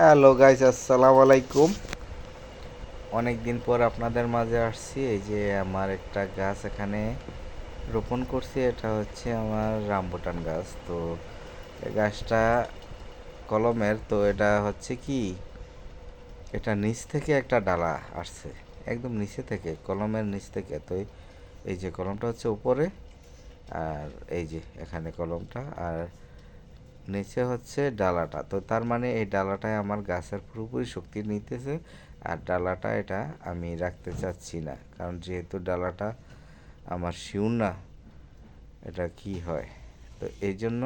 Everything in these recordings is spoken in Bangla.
হ্যালো গাইস আসসালামু আলাইকুম অনেক দিন পর আপনাদের মাঝে আসছি। এই যে আমার একটা গাছ এখানে রোপণ করছি। এটা হচ্ছে আমার রামবুটান গাছ। তো গাছটা কলমের। তো এটা হচ্ছে কি? এটা নিচ থেকে একটা ডালা আসছে। একদম নিচে থেকে, কলমের নিচ থেকে। তো এই যে কলমটা হচ্ছে উপরে, আর এই যে এখানে কলমটা। আর নিচে হচ্ছে ডালাটা। তো তার মানে এই ডালাটায় আমার গাছের পুরোপুরি শক্তি নিতেছে আর ডালাটা এটা আমি রাখতে চাচ্ছি না। কারণ যেহেতু ডালাটা আমার শিউর না, এটা কি হয়? তো এই জন্য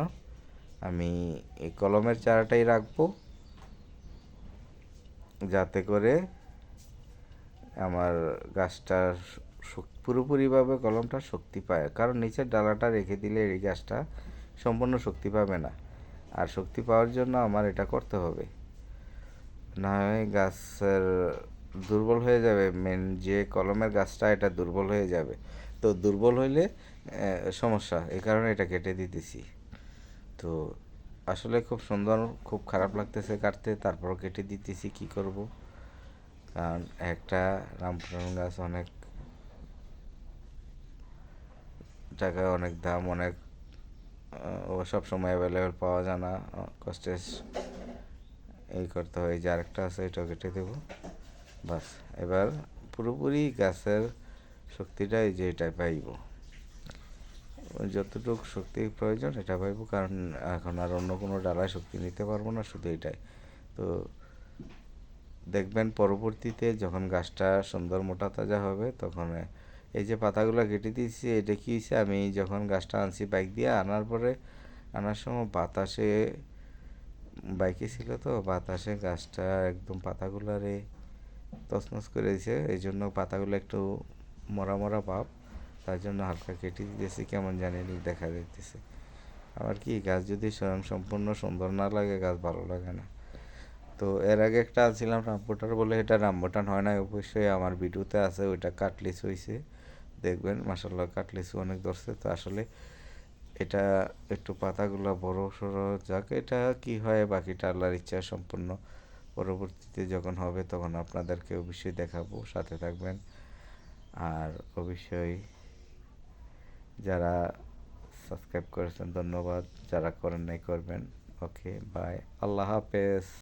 আমি এই কলমের চারাটাই রাখব। যাতে করে আমার গাছটার পুরোপুরিভাবে কলমটা শক্তি পায়। কারণ নিচের ডালাটা রেখে দিলে এই গাছটা সম্পূর্ণ শক্তি পাবে না। আর শক্তি পাওয়ার জন্য আমার এটা করতে হবে। না হয় গাছের দুর্বল হয়ে যাবে মেন যে কলমের গাছটা, এটা দুর্বল হয়ে যাবে। তো দুর্বল হইলে সমস্যা এই কারণে এটা কেটে দিতেছি। তো আসলে খুব সুন্দর, খুব খারাপ লাগতেছে কাটতে, তারপরও কেটে দিতেছি, কি করব? কারণ একটা রামপুরান গাছ অনেক টাকা অনেক দাম, অনেক ও সব সময় অ্যাভেলেবেল পাওয়া যায় না। কষ্টে এই করতে হয়। যে আরেকটা আছে, এটাও কেটে দেবো। বাস, এবার পুরোপুরি গাছের শক্তিটা এই যে এটাই পাইব। যতটুকু শক্তি প্রয়োজন, এটা পাইব। কারণ এখন আর অন্য কোনো ডালায় শক্তি নিতে পারব না, শুধু এটাই। তো দেখবেন পরবর্তীতে যখন গাছটা সুন্দর মোটা তাজা হবে, তখন এই যে পাতাগুলো কেটে দিয়েছি, এটা কি হয়েছে? আমি যখন গাছটা আনছি বাইক দিয়ে, আনার পরে, আনার সময় বাতাসে বাইকে ছিল তো, বাতাসে গাছটা একদম পাতাগুলারে তছনছ করে দিয়েছে। এই জন্য পাতাগুলো একটু মরা মরা ভাব, তার জন্য হালকা কেটে দিতেছি, কেমন জানি দেখা যাইতেছে। আবার কি, গাছ যদি স্বয়ং সম্পূর্ণ সুন্দর না লাগে, গাছ ভালো লাগে না। তো এর আগে একটা আনছিলাম রামবুটান বলে, এটা রামবুটান হয় না অবশ্যই আমার ভিডিওতে আছে, ওইটা কাটলিস হয়েছে দেখবেন মাসাল্লাহ কাটলিস অনেক ধরছে। তো আসলে এটা একটু পাতাগুলো বড় সড়ো যাক, এটা কি হয়, বাকিটা আল্লাহর ইচ্ছা সম্পূর্ণ। পরবর্তীতে যখন হবে, তখন আপনাদেরকে অবশ্যই দেখাবো, সাথে থাকবেন। আর অবশ্যই যারা সাবস্ক্রাইব করেছেন, ধন্যবাদ। যারা করেন নাই, করবেন। ওকে, বাই। আল্লাহ হাফেজ।